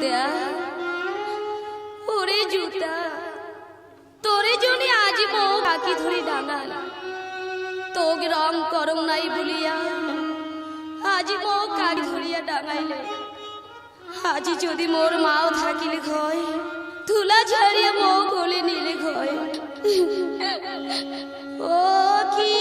জুতা, ওরে জুতা। তোরে জনে আজি মৌ কাকি ধরে ডাঙাল তোগ রং করম নাই বলিয়া আজি মৌ কাকি ধরিয়া ডাঙাইলে। আজি যদি মোর মাও থাকিলে ঘয় তুলা ঝাড়িয়া মৌ কোলে নিলে ঘয়। ও কি